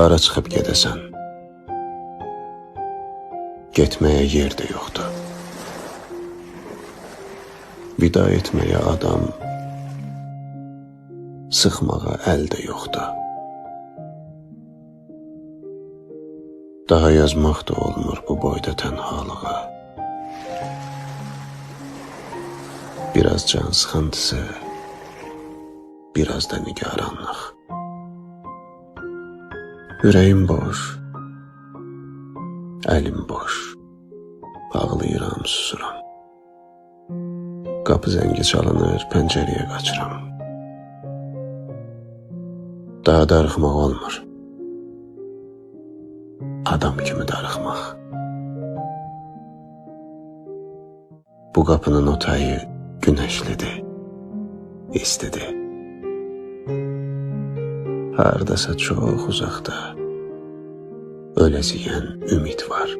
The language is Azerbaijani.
Hara çıxıb gedəsən? Getməyə yer də yoxdur. Vida etməyə adam, sıxmağa əl də yoxdur. Daha yazmaq da olmur bu boyda tənhalığa. Biraz can sıxıntısı, biraz da nigaranlıq. Ürəyim boş, əlim boş. Ağlayıram, susuram. Qapı zəngi çalınır, pəncərəyə qaçıram. Daha darıxmaq olmur. Adam kimi darıxmaq. Bu qapının o tayı günəşlidir, istidir. Hardasa çox uzaqda öləziyən ümid var.